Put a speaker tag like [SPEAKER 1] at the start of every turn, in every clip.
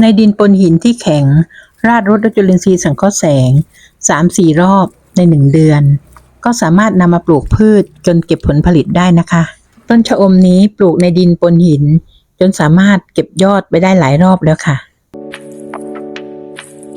[SPEAKER 1] ในดินปนหินที่แข็ง ราดรดด้วยจุลินทรีย์สังเคราะห์แสง 3-4 รอบใน1เดือน ก็สามารถนำมาปลูกพืชจนเก็บผลผลิตได้นะคะ ต้นชะอมนี้ปลูกในดินปนหิน จนสามารถเก็บยอดไปได้หลายรอบแล้วค่ะ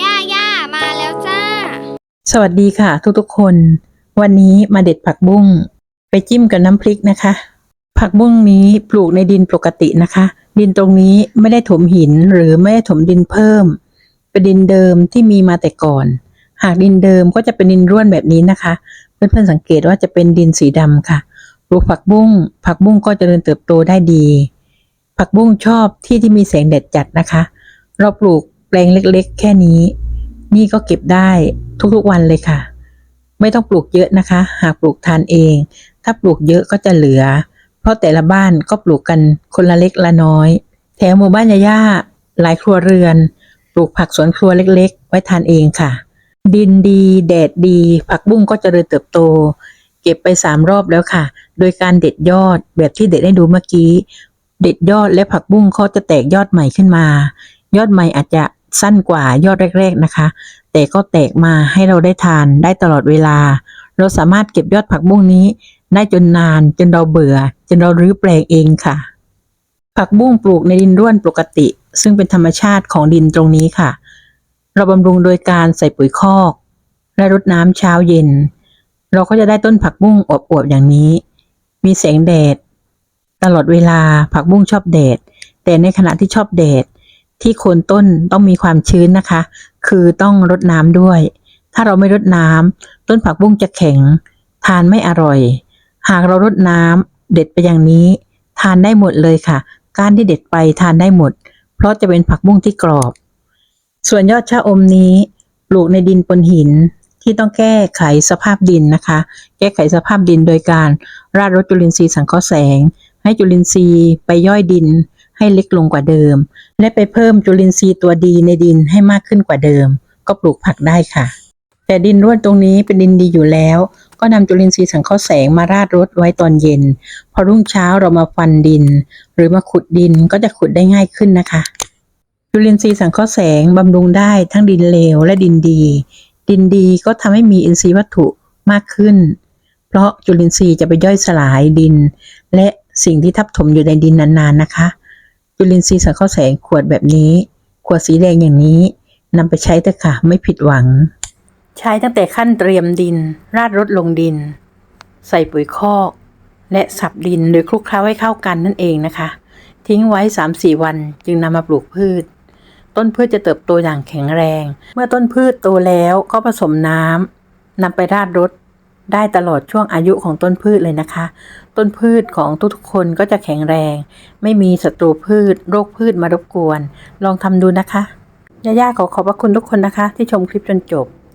[SPEAKER 2] ย่าย่ามาแล้วจ้า
[SPEAKER 1] สวัสดีค่ะ ทุกๆคน วันนี้มาเด็ดผักบุ้งไปจิ้มกับน้ำพริกนะคะ ผักบุ้งนี้ปลูกในดินปกตินะคะ ดินตรงนี้ไม่ได้ถมหินหรือไม่ได้ถมดินเพิ่ม เป็นดินเดิมที่มีมาแต่ก่อน หากดินเดิมก็จะเป็นดินร่วนแบบนี้นะคะ เพื่อนๆสังเกตว่าจะเป็นดินสีดำค่ะปลูกผักบุ้ง ผักบุ้งก็เจริญเติบโตได้ดี ผักบุ้งชอบที่ที่มีแสงแดดจัดนะคะ เราปลูกแปลงเล็กๆ แค่นี้ นี่ก็เก็บได้ทุกๆวันเลยค่ะ ไม่ต้องปลูกเยอะนะคะ หากปลูกทานเอง ถ้าปลูกเยอะก็จะเหลือ ราะแต่ละบ้านก็ปลูกกันคนละเล็กละน้อย แถวหมู่บ้านยาย่าหลายครัวเรือน ปลูกผักสวนครัวเล็ก ๆ ไว้ทานเองค่ะ ดินดี แดดดี ผักบุ้งก็เจริญเติบโต เก็บไปสามรอบแล้วค่ะ โดยการเด็ดยอดแบบที่เด็ดให้ดูเมื่อกี้ เด็ดยอดและผักบุ้งเขาจะแตกยอดใหม่ขึ้นมา ยอดใหม่อาจจะสั้นกว่ายอดแรก ๆนะคะ แต่ก็แตกมาให้เราได้ทานได้ตลอดเวลา เราสามารถเก็บยอดผักบุ้งนี้ ได้จนนานจนเราเบื่อ จนเรารื้อแปลงเองค่ะ ผักบุ้งปลูกในดินร่วนปกติ ซึ่งเป็นธรรมชาติของดินตรงนี้ค่ะ เราบำรุงโดยการใส่ปุ๋ยคอก และรดน้ำเช้าเย็น เราก็จะได้ต้นผักบุ้งอวบๆอย่างนี้ มีแสงแดด ตลอดเวลาผักบุ้งชอบแดด แต่ในขณะที่ชอบแดด ที่โคนต้นต้องมีความชื้นนะคะ คือต้องรดน้ำด้วย ถ้าเราไม่รดน้ำต้นผักบุ้งจะแข็ง ทานไม่อร่อย หากเรารดน้ำเด็ดไปอย่างนี้ ทานได้หมดเลยค่ะ ก้านที่เด็ดไปทานได้หมด เพราะจะเป็นผักบุ้งที่กรอบ ส่วนยอดชะอมนี้ปลูกในดินปนหินที่ต้องแก้ไขสภาพดินนะคะ แก้ไขสภาพดินโดยการราดรดจุลินทรีย์สังเคราะห์แสง ให้จุลินทรีย์ไปย่อยดินให้เล็กลงกว่าเดิม และไปเพิ่มจุลินทรีย์ตัวดีในดินให้มากขึ้นกว่าเดิม ก็ปลูกผักได้ค่ะ แต่ดินร่วนตรงนี้เป็นดินดีอยู่แล้ว ก็นำจุลินทรีย์สังเคราะห์แสงมาราดรดไว้ตอนเย็น พอรุ่งเช้าเรามาฟันดิน หรือมาขุดดินก็จะขุดได้ง่ายขึ้นนะคะ จุลินทรีย์สังเคราะห์แสงบำรุงได้ทั้งดินเลวและดินดี ดินดีก็ทำให้มีอินทรีย์วัตถุมากขึ้น เพราะจุลินทรีย์จะไปย่อยสลายดิน และสิ่งที่ทับถมอยู่ในดินนานๆนะคะ จุลินทรีย์สังเคราะห์แสงขวดแบบนี้ ขวดสีแดงอย่างนี้นำไปใช้เถอะค่ะไม่ผิดหวัง ใช้ตั้งแต่ขั้นเตรียมดิน ราดรดลงดิน ใส่ปุ๋ยคอก และสับดินหรือคลุกเคล้าให้เข้ากันนั่นเองนะคะ ทิ้งไว้ 3-4 วันจึงนำมาปลูกพืช ต้นพืชจะเติบโตอย่างแข็งแรง เมื่อต้นพืชโตแล้วก็ผสมน้ำนำไปราดรดได้ตลอดช่วงอายุของต้นพืชเลยนะคะ ต้นพืชของทุกๆคนก็จะแข็งแรง ไม่มีศัตรูพืช โรคพืชมารบกวน ลองทำดูนะคะย่าๆขอขอบพระคุณทุกคนนะคะ ที่ชมคลิปจนจบ